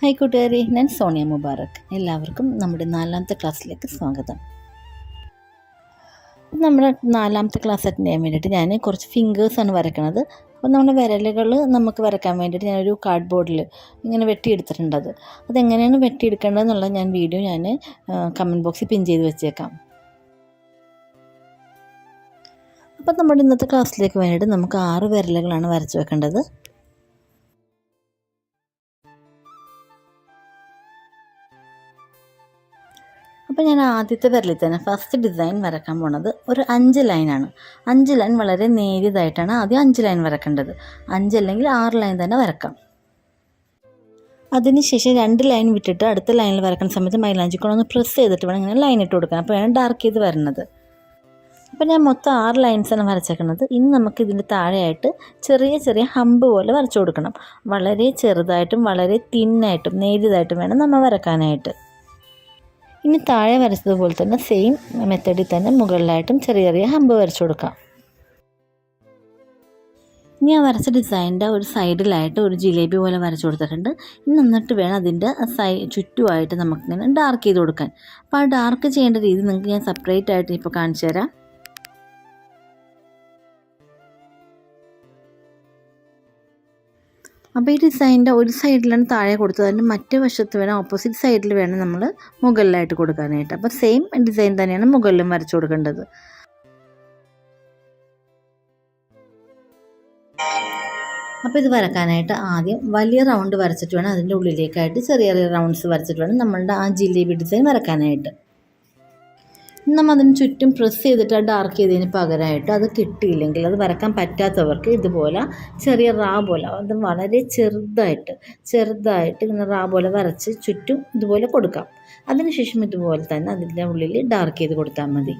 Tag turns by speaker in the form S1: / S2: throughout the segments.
S1: Hi കൂട്ടുകാരി ഞാൻ സോണിയ മുബാറക്. എല്ലാവർക്കും നമ്മുടെ നാലാമത്തെ ക്ലാസ്സിലേക്ക് സ്വാഗതം. നമ്മുടെ നാലാമത്തെ ക്ലാസ് അറ്റൻഡ് ചെയ്യാൻ വേണ്ടിയിട്ട് ഞാൻ കുറച്ച് ഫിംഗേഴ്സാണ് വരയ്ക്കണത്. അപ്പോൾ നമ്മുടെ വിരലുകൾ നമുക്ക് വരയ്ക്കാൻ വേണ്ടിയിട്ട് ഞാനൊരു കാർഡ് ബോർഡിൽ ഇങ്ങനെ വെട്ടിയെടുത്തിട്ടുണ്ട് അത് അതെങ്ങനെയാണ് വെട്ടിയെടുക്കേണ്ടതെന്നുള്ള ഞാൻ വീഡിയോ ഞാൻ കമന്റ് ബോക്സിൽ പിൻ ചെയ്ത് വെച്ചേക്കാം. അപ്പം നമ്മുടെ ഇന്നത്തെ ക്ലാസ്സിലേക്ക് വേണ്ടിയിട്ട് നമുക്ക് ആറ് വിരലുകളാണ് വരച്ച് വെക്കേണ്ടത്. അപ്പോൾ ഞാൻ ആദ്യത്തെ വരലിൽ തന്നെ ഫസ്റ്റ് ഡിസൈൻ വരക്കാൻ പോണത് ഒരു അഞ്ച് ലൈനാണ് അഞ്ച് ലൈൻ വളരെ നേരിയതായിട്ടാണ് ആദ്യം അഞ്ച് ലൈൻ വരക്കേണ്ടത് അഞ്ച് അല്ലെങ്കിൽ ആറ് ലൈൻ തന്നെ വരക്കാം അതിനുശേഷം രണ്ട് ലൈൻ വിട്ടിട്ട് അടുത്ത ലൈനിൽ വരക്കുന്ന സമയത്ത് മൈലാഞ്ചി ഒന്ന് പ്രസ് ചെയ്തിട്ട് വേണം ഇങ്ങനെ ലൈൻ ഇട്ട് കൊടുക്കാൻ. അപ്പോഴാണ് ഡാർക്ക് ചെയ്ത് വരുന്നത് അപ്പോൾ ഞാൻ മൊത്തം ആറ് ലൈൻസാണ് വരച്ചേക്കുന്നത് ഇനി നമുക്ക് ഇതിന്റെ താഴെയായിട്ട് ചെറിയ ചെറിയ ഹമ്പ് പോലെ വരച്ചു കൊടുക്കണം. വളരെ ചെറുതായിട്ടും വളരെ തിന്നായിട്ടും നേരിയതായിട്ടും വേണം നമ്മൾ വരക്കാനായിട്ട് ഇനി താഴെ വരച്ചതുപോലെ തന്നെ സെയിം മെത്തേഡിൽ തന്നെ മുകളിലായിട്ടും ചെറിയ ചെറിയ ഹമ്പ് വരച്ചു കൊടുക്കാം. ഇനി ആ വരച്ച ഡിസൈനിന്റെ ഒരു സൈഡിലായിട്ട് ഒരു ജിലേബി പോലെ വരച്ചു കൊടുത്തിട്ടുണ്ട്. ഇനി എന്നിട്ട് വേണം അതിന്റെ സൈ ചുറ്റുമായിട്ട് നമുക്കിങ്ങനെ ഡാർക്ക് ചെയ്ത് കൊടുക്കാൻ. അപ്പോൾ ആ ഡാർക്ക് ചെയ്യേണ്ട രീതി നിങ്ങൾക്ക് ഞാൻ സെപ്പറേറ്റ് ആയിട്ട് ഇപ്പോൾ കാണിച്ചു തരാം. അപ്പോൾ ഈ ഡിസൈനിന്റെ ഒരു സൈഡിലാണ് താഴെ കൊടുത്തത്. അതിന്റെ മറ്റു വശത്ത് വേണം ഓപ്പോസിറ്റ് സൈഡിൽ വേണം നമ്മൾ മുകളിലായിട്ട് കൊടുക്കാനായിട്ട്. അപ്പോൾ സെയിം ഡിസൈൻ തന്നെയാണ് മുകളിലും വരച്ചു കൊടുക്കേണ്ടത്. അപ്പോൾ ഇത് വരക്കാനായിട്ട് ആദ്യം വലിയ റൗണ്ട് വരച്ചിട്ട് വേണം അതിന്റെ ഉള്ളിലേക്കായിട്ട് ചെറിയ ചെറിയ റൗണ്ട്സ് വരച്ചിട്ട് വേണം നമ്മളുടെ ആ ജിലേബി ഡിസൈൻ വരക്കാനായിട്ട്. നമ്മൾ അതിന് ചുറ്റും പ്രസ് ചെയ്തിട്ട് ഡാർക്ക് ചെയ്തതിന് പകരമായിട്ട് അത് കിട്ടിയില്ലെങ്കിൽ അത് വരക്കാൻ പറ്റാത്തവർക്ക് ഇതുപോലെ ചെറിയ റാ പോലെ അത് വളരെ ചെറുതായിട്ട് ചെറുതായിട്ട് ഇങ്ങനെ റാ പോലെ വരച്ച് ചുറ്റും ഇതുപോലെ കൊടുക്കാം. അതിനുശേഷം ഇതുപോലെ തന്നെ അതിന്റെ ഉള്ളിൽ ഡാർക്ക് ചെയ്ത് കൊടുത്താൽ മതി.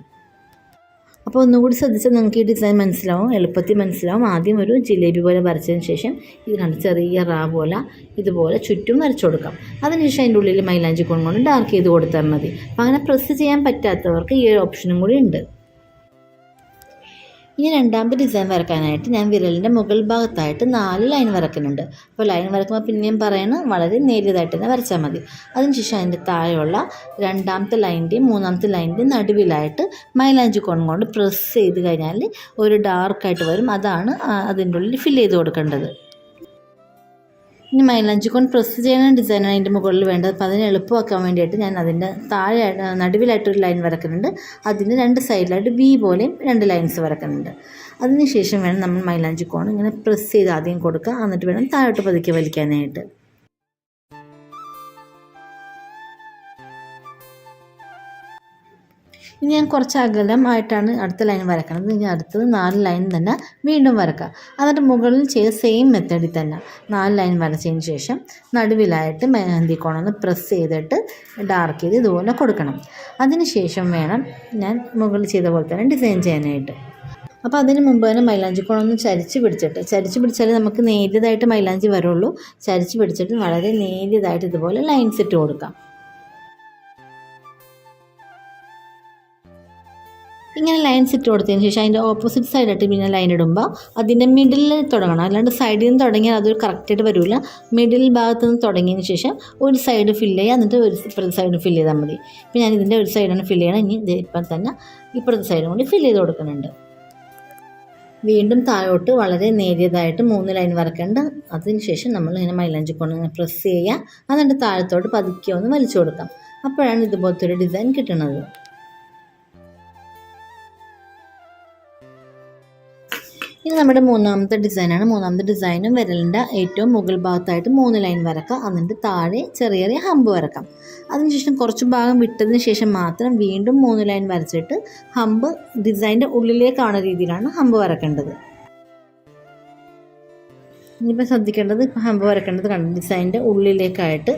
S1: അപ്പോൾ ഒന്നുകൂടി ശ്രദ്ധിച്ചാൽ നിങ്ങൾക്ക് ഈ ഡിസൈൻ മനസ്സിലാവും എളുപ്പത്തിൽ മനസ്സിലാവും. ആദ്യം ഒരു ജിലേബി പോലെ വരച്ചതിന് ശേഷം ഇത് കണ്ട് ചെറിയ റാ പോലെ ഇതുപോലെ ചുറ്റും വരച്ചു കൊടുക്കാം. അതിനുശേഷം അതിന്റെ ഉള്ളിൽ മൈലാഞ്ചി കൊണ്ട് ഡാർക്ക് ചെയ്ത് കൊടുത്താൽ മതി. അപ്പോൾ അങ്ങനെ പ്രസ് ചെയ്യാൻ പറ്റാത്തവർക്ക് ഈ ഒരു ഓപ്ഷനും കൂടി ഉണ്ട്. ഇനി രണ്ടാമത്തെ ഡിസൈൻ വരക്കാനായിട്ട് ഞാൻ വിരലിന്റെ മുകൾ ഭാഗത്തായിട്ട് നാല് ലൈൻ വരക്കുന്നുണ്ട് അപ്പോൾ ലൈൻ വരക്കുമ്പോൾ പിന്നെയും പറയണം വളരെ നേരിയതായിട്ട് തന്നെ വരച്ചാൽ മതി. അതിനുശേഷം അതിന്റെ താഴെയുള്ള രണ്ടാമത്തെ ലൈന്റെയും മൂന്നാമത്തെ ലൈന്റെയും നടുവിലായിട്ട് മൈലാഞ്ചി കോൺ കൊണ്ട് പ്രസ് ചെയ്ത് കഴിഞ്ഞാൽ ഒരു ഡാർക്കായിട്ട് വരും. അതാണ് അതിന്റെ ഉള്ളിൽ ഫില്ല് ചെയ്ത് കൊടുക്കേണ്ടത്. ഇനി മൈലാഞ്ചി കൊണ്ട് പ്രസ് ചെയ്യുന്ന ഡിസൈനാണ് അതിന്റെ മുകളിൽ വേണ്ടത്. അപ്പോൾ അതിന് എളുപ്പമാക്കാൻ വേണ്ടിയിട്ട് ഞാൻ അതിന്റെ താഴെ നടുവിലായിട്ടൊരു ലൈൻ വരക്കുന്നുണ്ട്. അതിന്റെ രണ്ട് സൈഡിലായിട്ട് വി പോലെയും രണ്ട് ലൈൻസ് വരക്കുന്നുണ്ട്. അതിന് ശേഷം വേണം നമ്മൾ മൈലാഞ്ചി കോൺ ഇങ്ങനെ പ്രസ് ചെയ്ത് ആദ്യം കൊടുക്കുക. എന്നിട്ട് വേണം താഴോട്ട് പതുക്കെ വലിക്കാനായിട്ട്. ഇനി ഞാൻ കുറച്ച് അകലം ആയിട്ടാണ് അടുത്ത ലൈൻ വരക്കുന്നത് ഇനി അടുത്തത് നാല് ലൈൻ തന്നെ വീണ്ടും വരക്കുക എന്നിട്ട് മുകളിൽ ചെയ്ത സെയിം മെത്തേഡിൽ തന്നെ നാല് ലൈൻ വരച്ചതിന് ശേഷം നടുവിലായിട്ട് മെഹന്തി കോണൊന്ന് പ്രസ് ചെയ്തിട്ട് ഡാർക്ക് ചെയ്ത് ഇതുപോലെ കൊടുക്കണം. അതിന് ശേഷം വേണം ഞാൻ മുകളിൽ ചെയ്ത പോലെ തന്നെ ഡിസൈൻ ചെയ്യാനായിട്ട്. അപ്പോൾ അതിന് മുമ്പ് തന്നെ മൈലാഞ്ചി കോണൊന്ന് ചരിച്ച് പിടിച്ചിട്ട് ചരിച്ച് പിടിച്ചാൽ നമുക്ക് നേരിയതായിട്ട് മൈലാഞ്ചി വരുള്ളൂ. ചരിച്ച് പിടിച്ചിട്ട് വളരെ നേരിയതായിട്ട് ഇതുപോലെ ലൈൻസ് ഇട്ട് കൊടുക്കാം. ഇങ്ങനെ ലൈൻസ് ഇട്ട് കൊടുത്തതിന് ശേഷം അതിന്റെ ഓപ്പോസിറ്റ് സൈഡായിട്ട് പിന്നെ ലൈൻ ഇടുമ്പോൾ അതിന്റെ മിഡിലിൽ തുടങ്ങണം. അല്ലാണ്ട് സൈഡിൽ നിന്ന് തുടങ്ങിയാൽ അതൊരു കറക്റ്റായിട്ട് വരില്ല മിഡിൽ ഭാഗത്ത് നിന്ന് തുടങ്ങിയതിന് ശേഷം ഒരു സൈഡ് ഫില്ല് ചെയ്യുക. എന്നിട്ട് ഒരു ഇപ്പുറത്തെ സൈഡ് ഫില്ല് ചെയ്താൽ മതി. ഇപ്പം ഞാൻ ഇതിന്റെ ഒരു സൈഡാണ് ഫില്ല് ചെയ്യണം. ഇനി ഇത് ഇപ്പം തന്നെ ഇപ്പുറത്തെ സൈഡും കൂടി ഫില്ല് ചെയ്ത് കൊടുക്കുന്നുണ്ട്. വീണ്ടും താഴോട്ട് വളരെ നേരിയതായിട്ട് മൂന്ന് ലൈൻ വരക്കേണ്ട അതിനുശേഷം നമ്മൾ ഇങ്ങനെ മൈലഞ്ച് കൊണ്ട് പ്രസ് ചെയ്യുക. എന്നിട്ട് താഴത്തോട്ട് പതുക്കെ ഒന്ന് വലിച്ചു കൊടുക്കാം. അപ്പോഴാണ് ഇതുപോലത്തെ ഒരു ഡിസൈൻ കിട്ടുന്നത് ഇനി നമ്മുടെ മൂന്നാമത്തെ ഡിസൈനാണ് മൂന്നാമത്തെ ഡിസൈനും വിരലിന്റെ ഏറ്റവും മുകൾ ഭാഗത്തായിട്ട് മൂന്ന് ലൈൻ വരക്കാം. എന്നിട്ട് താഴെ ചെറിയ ചെറിയ ഹമ്പ് വരക്കാം. അതിനുശേഷം കുറച്ച് ഭാഗം വിട്ടതിന് ശേഷം മാത്രം വീണ്ടും മൂന്ന് ലൈൻ വരച്ചിട്ട് ഹമ്പ് ഡിസൈന്റെ ഉള്ളിലേക്കാണ് രീതിയിലാണ് ഹമ്പ് വരക്കേണ്ടത്. ഇനിയിപ്പോൾ ശ്രദ്ധിക്കേണ്ടത് ഇപ്പോൾ ഹമ്പ് വരക്കേണ്ടത് കണ്ട്? ഡിസൈന്റെ ഉള്ളിലേക്കായിട്ട്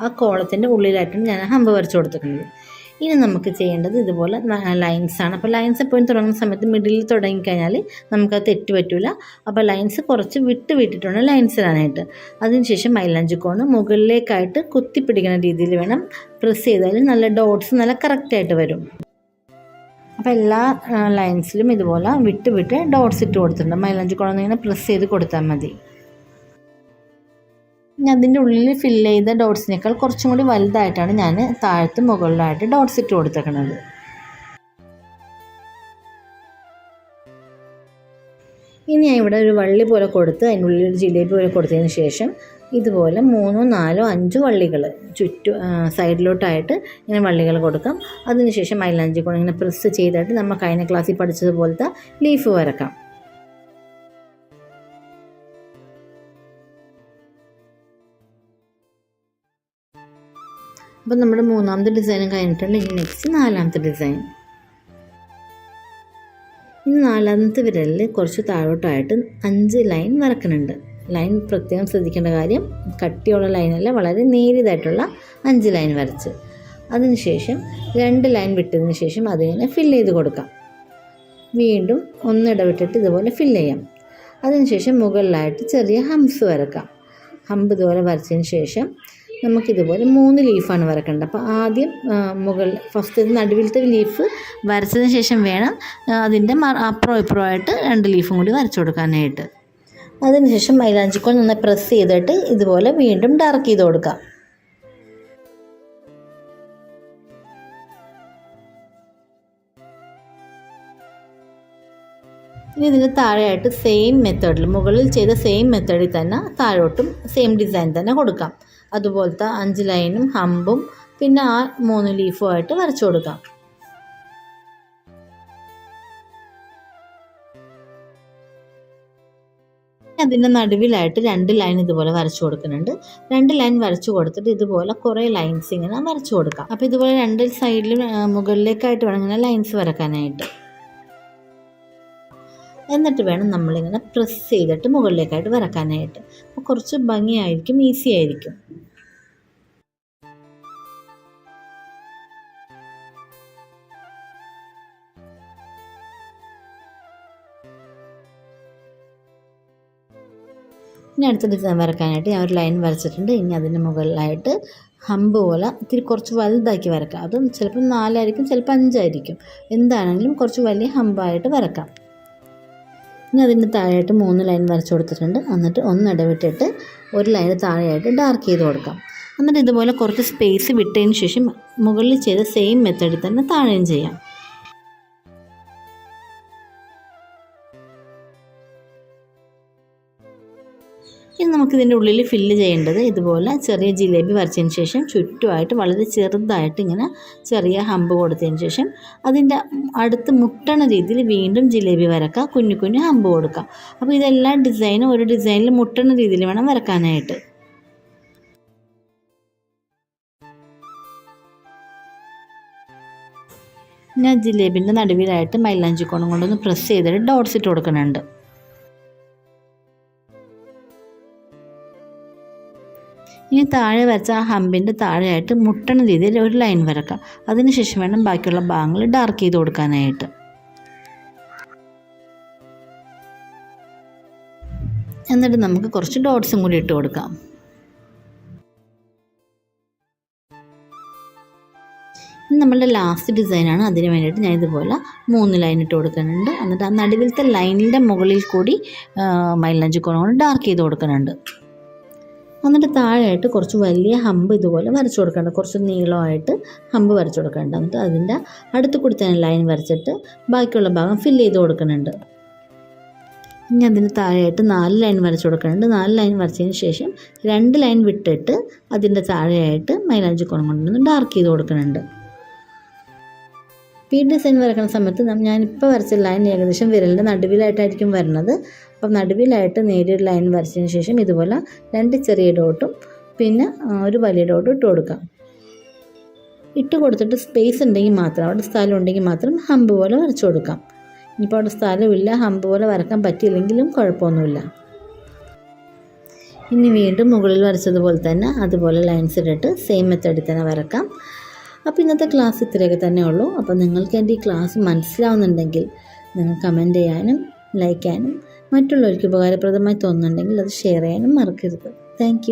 S1: ആ കോളത്തിന്റെ ഉള്ളിലായിട്ടാണ് ഞാൻ ഹമ്പ് വരച്ചു കൊടുത്തിട്ടുള്ളത് ഇനി നമുക്ക് ചെയ്യേണ്ടത് ഇതുപോലെ ലൈൻസ് ആണ്. അപ്പോൾ ലൈൻസ് എപ്പോഴും തുടങ്ങുന്ന സമയത്ത് മിഡിലിൽ തുടങ്ങിക്കഴിഞ്ഞാൽ നമുക്കത് തെറ്റ് പറ്റില്ല അപ്പോൾ ലൈൻസ് കുറച്ച് വിട്ട് വിട്ടിട്ടുണ്ട് ലൈൻസ് ഇടാനായിട്ട്. അതിനുശേഷം മൈലാഞ്ചി കോണ് മുകളിലേക്കായിട്ട് കുത്തിപ്പിടിക്കുന്ന രീതിയിൽ വേണം പ്രസ് ചെയ്താൽ നല്ല ഡോട്ട്സ് നല്ല കറക്റ്റായിട്ട് വരും. അപ്പോൾ എല്ലാ ലൈൻസിലും ഇതുപോലെ വിട്ട് വിട്ട് ഡോട്ട്സ് ഇട്ട് കൊടുത്തിട്ടുണ്ട്. കോൺ ഇങ്ങനെ പ്രസ് ചെയ്ത് കൊടുത്താൽ മതി. അതിന്റെ ഉള്ളിൽ ഫില്ല് ചെയ്ത ഡോട്ട്സിനേക്കാൾ കുറച്ചും കൂടി വലുതായിട്ടാണ് ഞാൻ താഴത്ത് മുകളിലായിട്ട് ഡോട്ട്സ് ഇട്ട് കൊടുത്തേക്കുന്നത് ഇനി ഞാൻ ഇവിടെ ഒരു വള്ളി പോലെ കൊടുത്ത് അതിനുള്ളിൽ ഒരു ജിലേബി പോലെ കൊടുത്തതിന് ശേഷം ഇതുപോലെ മൂന്നോ നാലോ അഞ്ചോ വള്ളികൾ ചുറ്റും സൈഡിലോട്ടായിട്ട് ഇങ്ങനെ വള്ളികൾ കൊടുക്കാം. അതിനുശേഷം മൈലാഞ്ചി കൊണ്ട് ഇങ്ങനെ പ്രസ് ചെയ്തിട്ട് നമ്മൾ കഴിഞ്ഞ ക്ലാസ്സിൽ പഠിച്ചതുപോലത്തെ ലീഫ് വരക്കാം. അപ്പോൾ നമ്മുടെ മൂന്നാമത്തെ ഡിസൈനും കഴിഞ്ഞിട്ടുണ്ട് ഇനി നെക്സ്റ്റ് നാലാമത്തെ ഡിസൈൻ ഇനി നാലാമത്തെ വിരലിൽ കുറച്ച് താഴോട്ടായിട്ട് അഞ്ച് ലൈൻ വരക്കുന്നുണ്ട് ലൈൻ പ്രത്യേകം ശ്രദ്ധിക്കേണ്ട കാര്യം കട്ടിയുള്ള ലൈനല്ല വളരെ നേരിയതായിട്ടുള്ള അഞ്ച് ലൈൻ വരച്ച്. അതിനുശേഷം രണ്ട് ലൈൻ വിട്ടതിന് ശേഷം അതിങ്ങനെ ഫില്ല് ചെയ്ത് കൊടുക്കാം. വീണ്ടും ഒന്നിടവിട്ടിട്ട് ഇതുപോലെ ഫില്ല് ചെയ്യാം. അതിനുശേഷം മുകളിലായിട്ട് ചെറിയ ഹംസ് വരക്കാം. ഹമ്പ് ഇതുപോലെ വരച്ചതിന് ശേഷം നമുക്കിതുപോലെ മൂന്ന് ലീഫാണ് വരക്കേണ്ടത്. അപ്പോൾ ആദ്യം മുകൾ ഫസ്റ്റ് നടുവിലത്തെ ലീഫ് വരച്ചതിന് ശേഷം വേണം അതിന്റെ അപ്പുറം ഇപ്പുറമായിട്ട് രണ്ട് ലീഫും കൂടി വരച്ചു കൊടുക്കാനായിട്ട്. അതിനുശേഷം മൈലാഞ്ചിക്കോൾ നന്നായി പ്രസ് ചെയ്തിട്ട് ഇതുപോലെ വീണ്ടും ഡാർക്ക് ചെയ്ത് കൊടുക്കാം. ഇനി ഇതിന് താഴെയായിട്ട് സെയിം മെത്തേഡിൽ മുകളിൽ ചെയ്ത സെയിം മെത്തേഡിൽ തന്നെ താഴോട്ടും സെയിം ഡിസൈൻ തന്നെ കൊടുക്കാം. അതുപോലത്തെ അഞ്ച് ലൈനും ഹമ്പും പിന്നെ ആ മൂന്ന് ലീഫും ആയിട്ട് വരച്ചു കൊടുക്കാം. അതിന്റെ നടുവിലായിട്ട് രണ്ട് ലൈൻ ഇതുപോലെ വരച്ചു കൊടുക്കുന്നുണ്ട്. രണ്ട് ലൈൻ വരച്ചു കൊടുത്തിട്ട് ഇതുപോലെ കുറേ ലൈൻസ് ഇങ്ങനെ വരച്ചു കൊടുക്കാം. അപ്പോൾ ഇതുപോലെ രണ്ട് സൈഡിലും മുകളിലേക്കായിട്ട് വേണം ഇങ്ങനെ ലൈൻസ് വരക്കാനായിട്ട് എന്നിട്ട് വേണം നമ്മളിങ്ങനെ പ്രസ് ചെയ്തിട്ട് മുകളിലേക്കായിട്ട് വരക്കാനായിട്ട്. അപ്പോൾ കുറച്ച് ഭംഗിയായിരിക്കും ഈസി ആയിരിക്കും. ഇനി അടുത്ത ഡിസൈൻ വരക്കാനായിട്ട് ഞാൻ ഒരു ലൈൻ വരച്ചിട്ടുണ്ട്. ഇനി അതിന് മുകളിലായിട്ട് ഹമ്പ് പോലെ ഇത്തിരി കുറച്ച് വലുതാക്കി വരക്കാം. അതും ചിലപ്പോൾ നാലായിരിക്കും ചിലപ്പോൾ അഞ്ചായിരിക്കും. എന്താണെങ്കിലും കുറച്ച് വലിയ ഹമ്പായിട്ട് വരക്കാം. ഇനി അതിന്റെ താഴെയായിട്ട് മൂന്ന് ലൈൻ വരച്ചു കൊടുത്തിട്ടുണ്ട്. എന്നിട്ട് ഒന്ന് ഇടവിട്ടിട്ട് ഒരു ലൈൻ താഴെയായിട്ട് ഡാർക്ക് ചെയ്ത് കൊടുക്കാം. എന്നിട്ട് ഇതുപോലെ കുറച്ച് സ്പേസ് വിട്ടതിന് ശേഷം മുകളിൽ ചെയ്ത സെയിം മെത്തേഡിൽ തന്നെ താഴെയും ചെയ്യാം. ഇനി നമുക്ക് ഇതിന്റെ ഉള്ളിൽ ഫില്ല് ചെയ്യേണ്ടത് ഇതുപോലെ ചെറിയ ജിലേബി വരച്ചതിന് ശേഷം ചുറ്റുമായിട്ട് വളരെ ചെറുതായിട്ട് ഇങ്ങനെ ചെറിയ ഹമ്പ് കൊടുത്തതിന് ശേഷം അതിന്റെ അടുത്ത് മുട്ടണ രീതിയിൽ വീണ്ടും ജിലേബി വരക്കുക കുഞ്ഞു കുഞ്ഞു ഹമ്പ് കൊടുക്കുക അപ്പോൾ ഇതെല്ലാം ഡിസൈനും ഒരു ഡിസൈനിൽ മുട്ടണ രീതിയിൽ വേണം വരക്കാനായിട്ട്. ഞാൻ ജിലേബിന്റെ നടുവിലായിട്ട് മൈലാഞ്ചിക്കോണം കൊണ്ടൊന്ന് പ്രസ് ചെയ്തിട്ട് ഡോട്ട്സ് ഇട്ട് കൊടുക്കുന്നുണ്ട്. ഇനി താഴെ വരച്ച ആ ഹമ്പിന്റെ താഴെയായിട്ട് മുട്ടണ രീതിയിൽ ഒരു ലൈൻ വരക്കാം. അതിനുശേഷം വേണം ബാക്കിയുള്ള ഭാഗങ്ങൾ ഡാർക്ക് ചെയ്ത് കൊടുക്കാനായിട്ട്. എന്നിട്ട് നമുക്ക് കുറച്ച് ഡോട്ട്സും കൂടി ഇട്ട് കൊടുക്കാം. നമ്മളുടെ ലാസ്റ്റ് ഡിസൈനാണ് അതിന് വേണ്ടിയിട്ട് ഞാൻ ഇതുപോലെ മൂന്ന് ലൈൻ ഇട്ട് കൊടുക്കുന്നുണ്ട്. എന്നിട്ട് ആ നടുവിലത്തെ ലൈനിന്റെ മുകളിൽ കൂടി മൈലഞ്ചിക്കോണം കൊണ്ട് ഡാർക്ക് ചെയ്ത് കൊടുക്കുന്നുണ്ട്. എന്നിട്ട് താഴെയായിട്ട് കുറച്ച് വലിയ ഹമ്പ് ഇതുപോലെ വരച്ചു കൊടുക്കേണ്ട. കുറച്ച് നീളമായിട്ട് ഹമ്പ് വരച്ചു കൊടുക്കേണ്ട. എന്നിട്ട് അതിന്റെ അടുത്ത് കൂടി തന്നെ ലൈൻ വരച്ചിട്ട് ബാക്കിയുള്ള ഭാഗം ഫില്ല് ചെയ്ത് കൊടുക്കുന്നുണ്ട്. ഇനി അതിന് താഴെയായിട്ട് നാല് ലൈൻ വരച്ചു കൊടുക്കുന്നുണ്ട്. നാല് ലൈൻ വരച്ചതിന് ശേഷം രണ്ട് ലൈൻ വിട്ടിട്ട് അതിന്റെ താഴെയായിട്ട് മൈലാഞ്ചി കോണം കൊണ്ടൊന്ന് ഡാർക്ക് ചെയ്ത് കൊടുക്കുന്നുണ്ട്. പി ഡിസൈൻ വരക്കുന്ന സമയത്ത് ഞാനിപ്പോൾ വരച്ച ലൈൻ ഏകദേശം വിരലിന്റെ നടുവിലായിട്ടായിരിക്കും വരുന്നത് അപ്പം നടുവിലായിട്ട് നേരിയൊരു ലൈൻ വരച്ചതിന് ശേഷം ഇതുപോലെ രണ്ട് ചെറിയ ഡോട്ടും പിന്നെ ഒരു വലിയ ഡോട്ടും ഇട്ട് കൊടുക്കാം. ഇട്ട് കൊടുത്തിട്ട് സ്പേസ് ഉണ്ടെങ്കിൽ മാത്രം അവിടെ സ്ഥലം ഉണ്ടെങ്കിൽ മാത്രം ഹമ്പ് പോലെ വരച്ചു കൊടുക്കാം. ഇനിയിപ്പോൾ അവിടെ സ്ഥലമില്ല ഹമ്പ് പോലെ വരക്കാൻ പറ്റിയില്ലെങ്കിലും കുഴപ്പമൊന്നുമില്ല. ഇനി വീണ്ടും മുകളിൽ വരച്ചതുപോലെ തന്നെ അതുപോലെ ലൈൻസ് ഇട്ടിട്ട് സെയിം മെത്തേഡിൽ തന്നെ വരക്കാം. അപ്പോൾ ഇന്നത്തെ ക്ലാസ് ഇത്രയൊക്കെ തന്നെ ഉള്ളൂ. അപ്പോൾ നിങ്ങൾക്ക് എന്റെ ഈ ക്ലാസ് മനസ്സിലാവുന്നുണ്ടെങ്കിൽ നിങ്ങൾ കമന്റ് ചെയ്യാനും ലൈക്ക് ചെയ്യാനും മറ്റുള്ളവർക്ക് ഉപകാരപ്രദമായി തോന്നുന്നുണ്ടെങ്കിൽ അത് ഷെയർ ചെയ്യാനും മറക്കരുത്. താങ്ക്